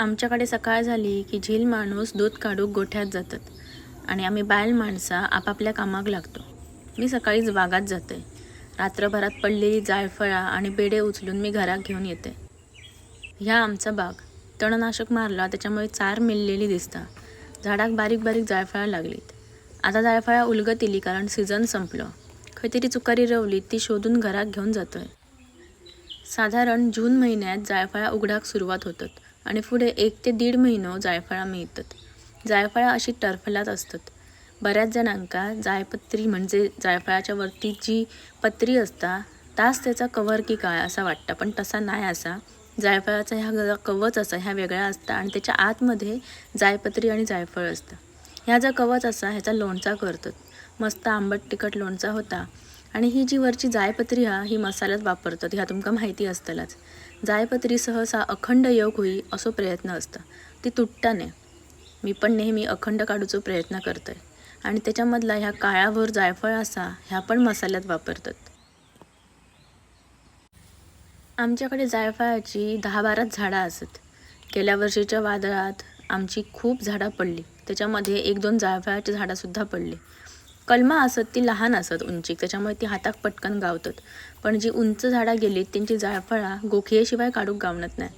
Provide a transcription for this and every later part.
आमच्याकडे सकाळ झाली की झील माणूस दूध काढूक गोठ्यात जातात आणि आम्ही बायल माणसा आपापल्या कामाक लागतो. मी सकाळीच बागात जाते. रात्रभरात पडलेली जायफळा आणि बेडे उचलून मी घरात घेऊन येते. ह्या आमचा बाग. तणनाशक मारला त्याच्यामुळे चार मिललेली दिसता. झाडाक बारीक बारीक जायफळा लागलीत. आता जायफळा उलगत इली कारण सीझन संपलं. खंयतरी चुकारी रवली ती शोधून घरात घेऊन जातोय. साधारण जून महिन्यात जायफळा उघडाक सुरुवात होतात. आणि पुढे एक ते दीड महिनो जायफळा मिळतात. जायफळा अशी टरफलात असतात. बऱ्याच जणांका जायपत्री म्हणजे जायफळाच्या वरती जी पत्री असता तास त्याचा कवर की काय असा वाटतं. पण तसा नाही असा. जायफळाचा ह्या कवच असा ह्या वेगळा असता आणि त्याच्या आतमध्ये जायपत्री आणि जायफळ असतं. ह्या जो कवच असा ह्याचा लोणचा करतात. मस्त आंबट तिखट लोणचा होता. आणि ही जी वरची जायपत्री हा ही मसाल्यात वापरतात ह्या तुमका माहिती असतलाच. जायपत्री सहसा अखंड योग होई असो प्रयत्न असता. ती तुटता नाही मी पण नेहमी अखंड काढूचो प्रयत्न करतोय. आणि त्याच्यामधला ह्या काळाभर जायफळ असा ह्या पण मसाल्यात वापरतात. आमच्याकडे जायफळाची दहा बाराच झाडं असत. गेल्या वर्षीच्या वादळात आमची खूप झाडं पडली. त्याच्यामध्ये एक दोन जायफळाची झाडंसुद्धा पडली. कलमा असत ती लहान असत उंचीक त्याच्यामुळे ती हाताक पटकन गावतात. पण जी उंच झाडं गेलीत त्यांची जायफळा गोखियेशिवाय काढूक गावणत नाही.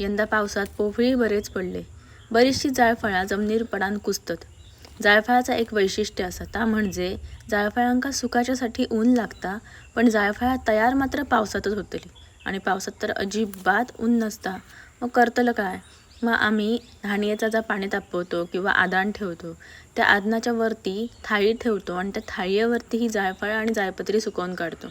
यंदा पावसात पोफळी बरेच पडले. बरीचशी जायफळा जमिनीर पडान कुसतात जायफळाचा एक वैशिष्ट्य असं ता म्हणजे जायफळांका सुकाच्यासाठी ऊन लागता पण जायफळा तयार मात्र पावसातच होतली. आणि पावसात तर अजिबात ऊन नसता. मग करतलं काय? मग आम्ही धान्याचा जा पाणी तापवतो किंवा आदान ठेवतो त्या आदनाच्या वरती थाळी ठेवतो आणि त्या थाळीवरती ही जायफळ आणि जायपत्री सुकवून काढतो.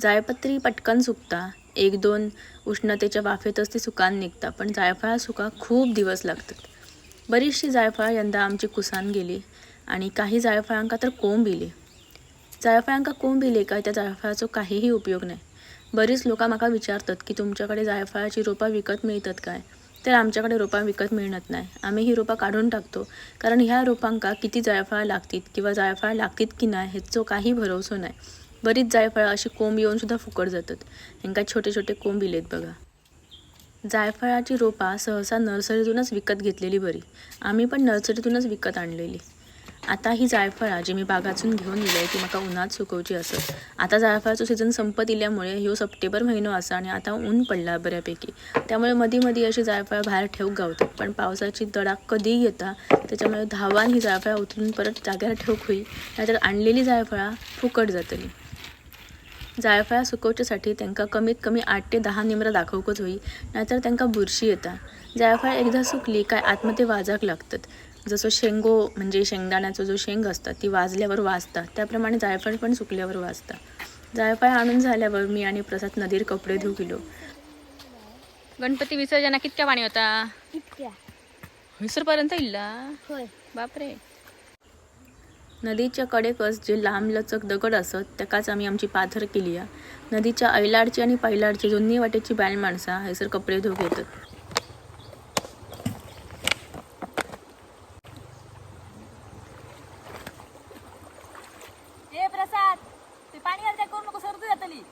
जायपत्री पटकन सुकता एक दोन उष्णतेच्या वाफेतच ती सुकान निघता पण जायफळा सुका खूप दिवस लागतात. बरीचशी जायफळा यंदा आमची कुसान गेली आणि काही जायफळांका तर कोंब इले जायफळांका कोंब इले काय? त्या जायफळाचो काहीही उपयोग नाही. बरीच लोक म्हाका विचारतात की तुमच्याकडे जायफळाची रोपा विकत मिळतात काय? तर आमच्याकडे रोपा विकत मिळत नाही. आम्ही ही रोपा काढून टाकतो. कारण ह्या रोपांका किती जायफळा लागतील किंवा जायफळा लागतील की नाही ह्याचो काही भरोसो नाही. बरीच जायफळा अशी कोंब येऊन सुद्धा फुकट जातात. ह्यांका छोटे छोटे कोंब इलेत बघा. जायफळाची रोपा सहसा नर्सरीतूनच विकत घेतलेली बरी. आम्ही पण नर्सरीतूनच विकत आणलेली. आता ही जायफळां जी मी बागातून घेऊन दिली ती म्हाका उन्हात सुकवची असत. आता जायफळाचो सीझन संपत इल्यामुळे ह्यो सप्टेंबर महिनो असा आणि आता ऊन पडला बऱ्यापैकी. त्यामुळे मधी मधी अशी जायफळां बाहेर ठेवूक गावतात. पण पावसाची दडाक कधीही येता त्याच्यामुळे धावान ही जायफळा उतरून परत जाग्यावर ठेवूक होई नाहीतर आणलेली जायफळा फुकट जातली. जायफळा सुकवच्यासाठी तांकां कमीत कमी आठ ते दहा निमरं दाखवूकच होई नाहीतर तांकां बुरशी येता. जायफळ एकदा सुकली काय आतमध्ये वाजाक लागतात. जसं शेंगो म्हणजे शेंगदाण्याचा जो शेंग असतात ती वाजल्यावर वाजता त्याप्रमाणे जायफळ पण सुकल्यावर वाजता. जायफळ आणून झाल्यावर मी आणि प्रसाद नदीर कपडे धुऊ गेलो. गणपती विसर्जना कितक्या पाणी होता? इतक्या पर्यंत इल्ला? होय. बापरे. नदीच्या कडेकच जे लांब लचक दगड असत त्याकाच आम्ही आमची पाथर केली आहे नदीच्या ऐलाडची आणि पैलाडची दोन्ही वाटेची बायल माणसा हैसर कपडे धुवूक येतात ए प्रसाद ते पाणी घाल काय करू नको सर्दी जातली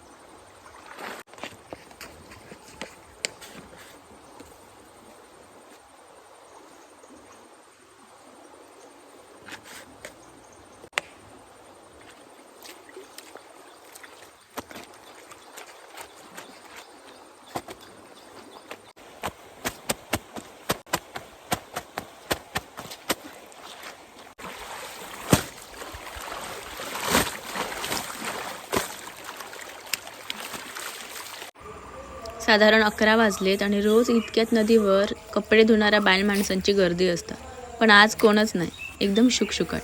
साधारण अकरा वाजलेत आणि रोज इतक्यात नदीवर कपडे धुणाऱ्या बायल माणसांची गर्दी असता पण आज कोणच नाही. एकदम शुकशुकाट.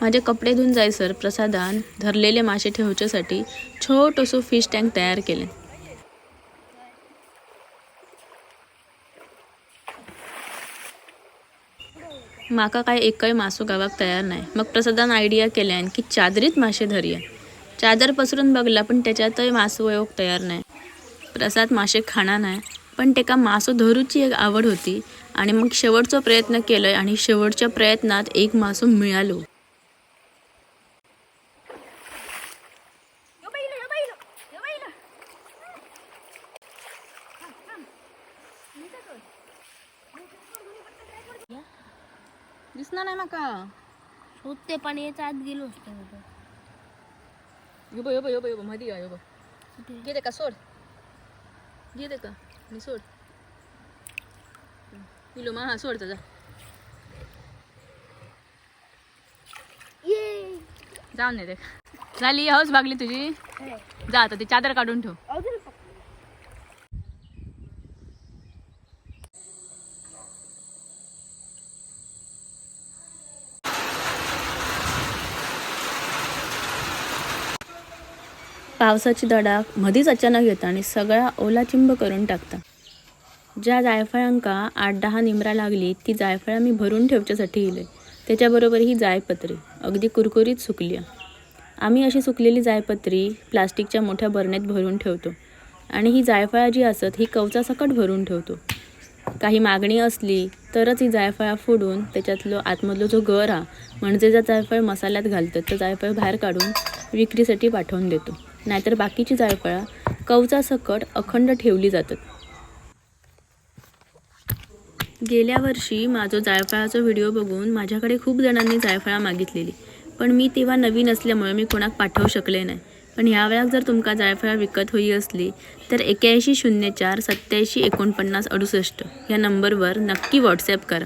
माझे कपडे धुवून जायसर प्रसादान धरलेले मासे ठेवच्यासाठी छोटोसो फिश टँक तयार केले. माका काय एकही मासो गावाक तयार नाही. मग प्रसादान आयडिया केल्यान की चादरीत मासे धरूया. चादर पसरून बघला पण त्याच्यातही मासो योग तयार नाही. प्रसाद मासे खाणार नाही. पण तेका मासो धरूची एक आवड होती आणि मग शेवटचा प्रयत्न केलंय आणि शेवटच्या प्रयत्नात एक मासो मिळालो? दिसणार नाही माका ते पाणी याच्या आत गेलो असतो योबो योबो योबो योबो मध्ये का सोड. घे दे का आणि सोड. इलो मा हा सोड त्याचा. जाऊन दे झाली हौस भागली तुझी. जा आता ती चादर काढून ठेव. पावसाची दडाक मधीच अचानक येता आणि सगळा ओलाचिंब करून टाकता. ज्या जायफळांका आठ दहा निमरा लागली ती जायफळं मी भरून ठेवच्यासाठी इले. त्याच्याबरोबर ही जायपत्री अगदी कुरकुरीत सुकली. आम्ही अशी सुकलेली जायपत्री प्लास्टिकच्या मोठ्या बरण्यात भरून ठेवतो आणि ही जायफळा जी असत ही कवचासकट भरून ठेवतो. काही मागणी असली तरच ही जायफळा फोडून त्याच्यातलो आतमधलो जो गर हा म्हणजे ज्या जायफळ मसाल्यात घालतात तर जायफळ बाहेर काढून विक्रीसाठी पाठवून देतो. नाहीतर बाकीची जायफळा कवचासकट अखंड ठेवली जातात. गेल्या वर्षी माझं जायफळाचा व्हिडिओ बघून माझ्याकडे खूप जणांनी जायफळा मागितलेली. पण मी तेव्हा नवीन असल्यामुळे मी कोणाक पाठवू शकले नाही. पण ह्या वेळात जर तुमका जायफळा विकत होई असली तर एक्याऐंशी शून्य चार सत्याऐंशी एकोणपन्नास अडुसष्ट या नंबरवर नक्की व्हॉट्सॲप करा.